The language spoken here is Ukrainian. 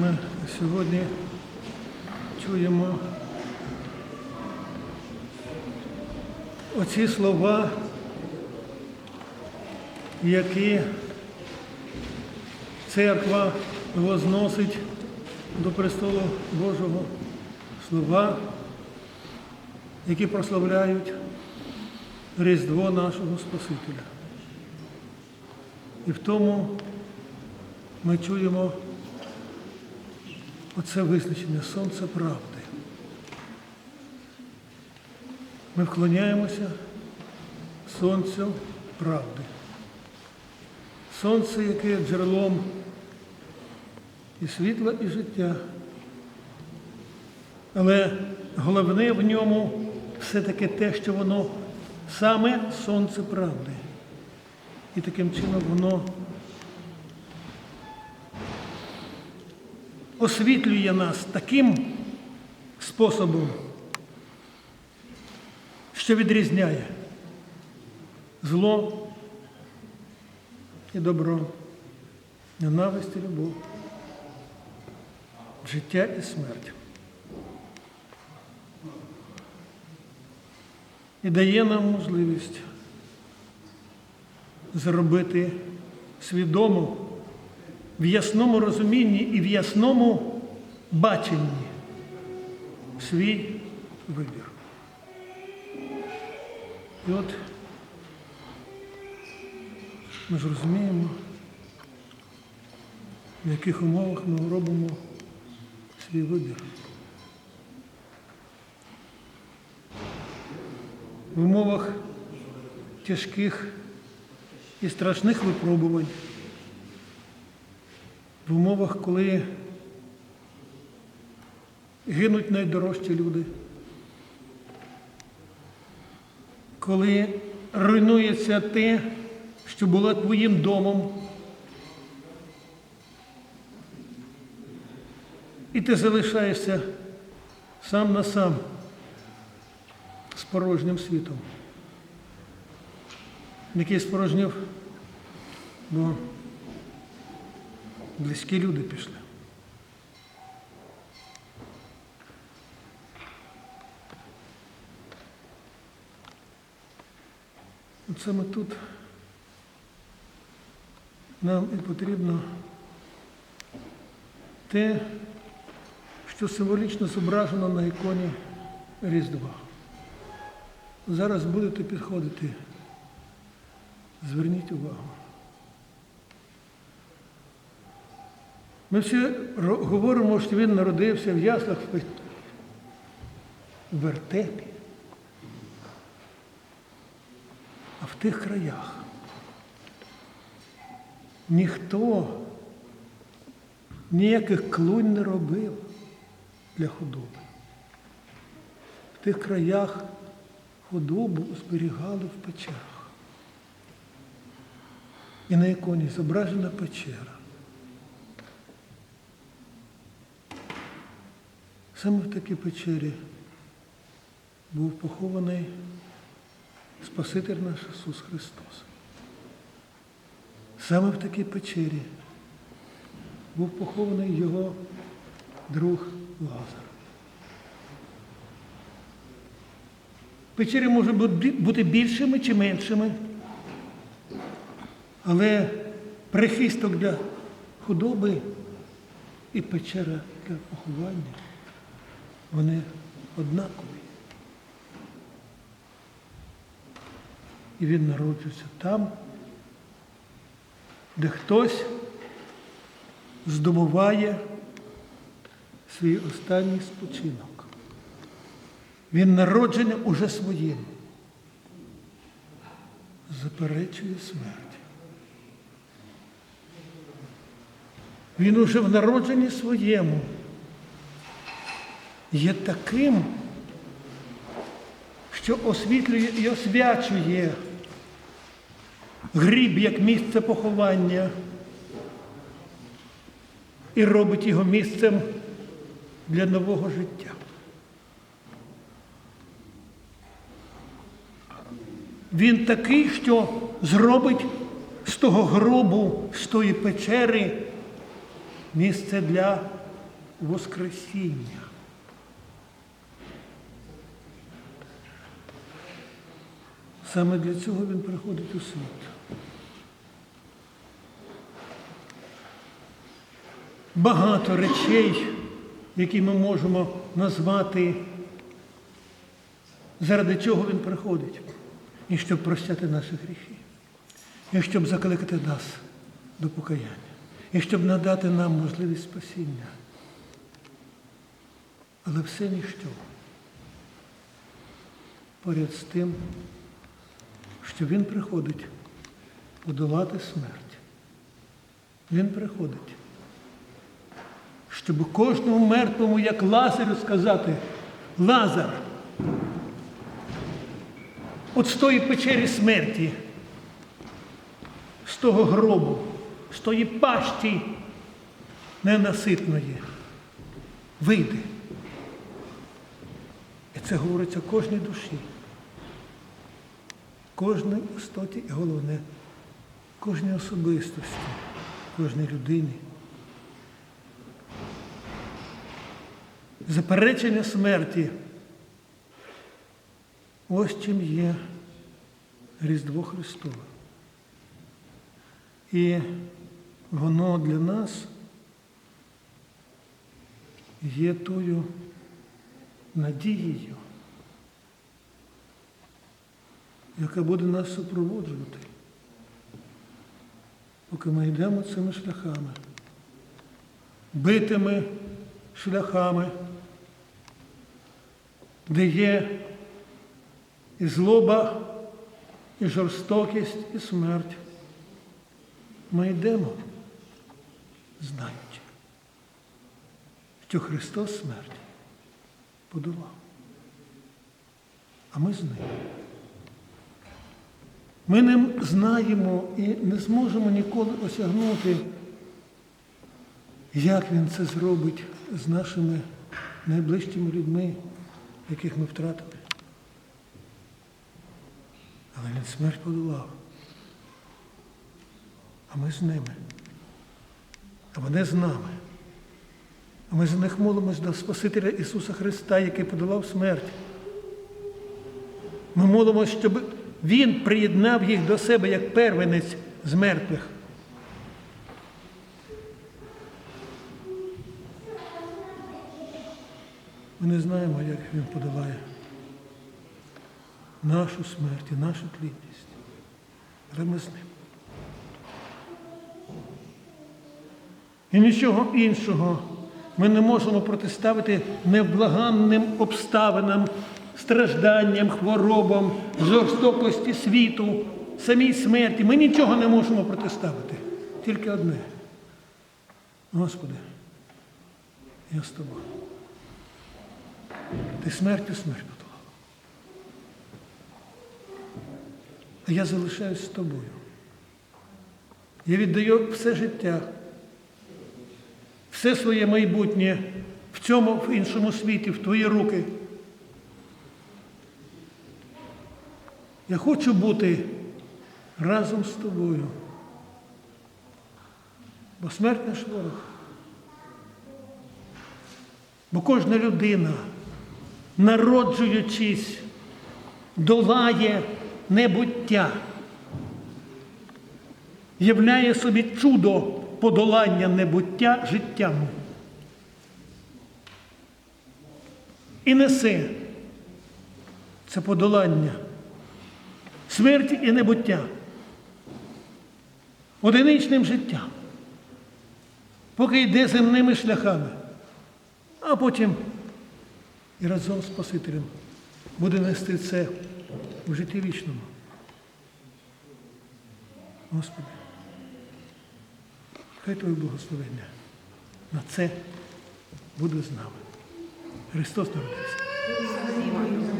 Ми сьогодні чуємо оці слова, які церква возносить до престолу Божого слова, які прославляють Різдво нашого Спасителя. І в тому ми чуємо оце визначення сонце правди. Ми вклоняємося сонцю правди. Сонце, яке є джерелом і світла, і життя. Але головне в ньому все-таки те, що воно саме сонце правди. І таким чином воно освітлює нас таким способом, що відрізняє зло і добро, ненависть і любов, життя і смерть. І дає нам можливість зробити свідомо в ясному розумінні і в ясному баченні свій вибір. І от ми ж розуміємо, в яких умовах ми робимо свій вибір. В умовах тяжких і страшних випробувань, в умовах, коли гинуть найдорожчі люди, коли руйнується те, що було твоїм домом, і ти залишаєшся сам на сам з порожнім світом, який спорожнів, бо близькі люди пішли. От саме тут нам і потрібно те, що символічно зображено на іконі Різдва. Зараз будете підходити. Зверніть увагу. Ми всі говоримо, що він народився в яслах в вертепі. А в тих краях ніхто ніяких клунь не робив для худоби. В тих краях худобу зберігали в печерах. І на іконі зображена печера. Саме в такій печері був похований Спаситель наш Ісус Христос. Саме в такій печері був похований його друг Лазар. Печері можуть бути- більшими чи меншими, але прихисток для худоби і печера для поховання, вони однакові. І він народжується там, де хтось здобуває свій останній спочинок. Він народження уже своїм. Заперечує смерть. Він уже в народженні своєму є таким, що освітлює і освячує гріб як місце поховання і робить його місцем для нового життя. Він такий, що зробить з того гробу, з тої печери місце для Воскресіння. Саме для цього він приходить у світ. Багато речей, які ми можемо назвати, заради чого він приходить, і щоб прощати наші гріхи, і щоб закликати нас до покаяння, і щоб надати нам можливість спасіння. Але все ніщо поряд з тим, що Він приходить подолати смерть. Він приходить, щоб кожному мертвому, як Лазарю, сказати, Лазар, от з тої печері смерті, з того гробу, з тої пащі ненаситної, вийди. І це говориться кожній душі, кожній істоті і головне, кожній особистості, кожній людині. Заперечення смерті. Ось чим є Різдво Христове. І воно для нас є тою надією, яка буде нас супроводжувати, поки ми йдемо цими шляхами, битими шляхами, де є і злоба, і жорстокість, і смерть. Ми йдемо, знаючи, що Христос смерть подолав. А ми з ним. Ми не знаємо і не зможемо ніколи осягнути, як Він це зробить з нашими найближчими людьми, яких ми втратили. Але він смерть подолав. А ми з ними. А вони з нами. А ми за них молимось до Спасителя Ісуса Христа, який подолав смерть. Ми молимося, щоб Він приєднав їх до себе як первенець з мертвих. Ми не знаємо, як він подолає нашу смерть і нашу тлінність. Але ми з ним. І нічого іншого ми не можемо протиставити невблаганним обставинам, стражданням, хворобам, жорстокості світу, самій смерті. Ми нічого не можемо протиставити. Тільки одне. Господи, я з тобою. Ти смертю смерть подолав. А я залишаюсь з тобою. Я віддаю все життя, все своє майбутнє в цьому, в іншому світі, в твої руки. Я хочу бути разом з тобою. Бо смерть наш ворог. Бо кожна людина, народжуючись, долає небуття, являє собі чудо подолання небуття життям. І несе це подолання смерті і небуття одиничним життям, поки йде земними шляхами, а потім і разом з Спасителем буде нести це в житті вічному. Господи, хай Твоє благословення на це буде з нами. Христос народився.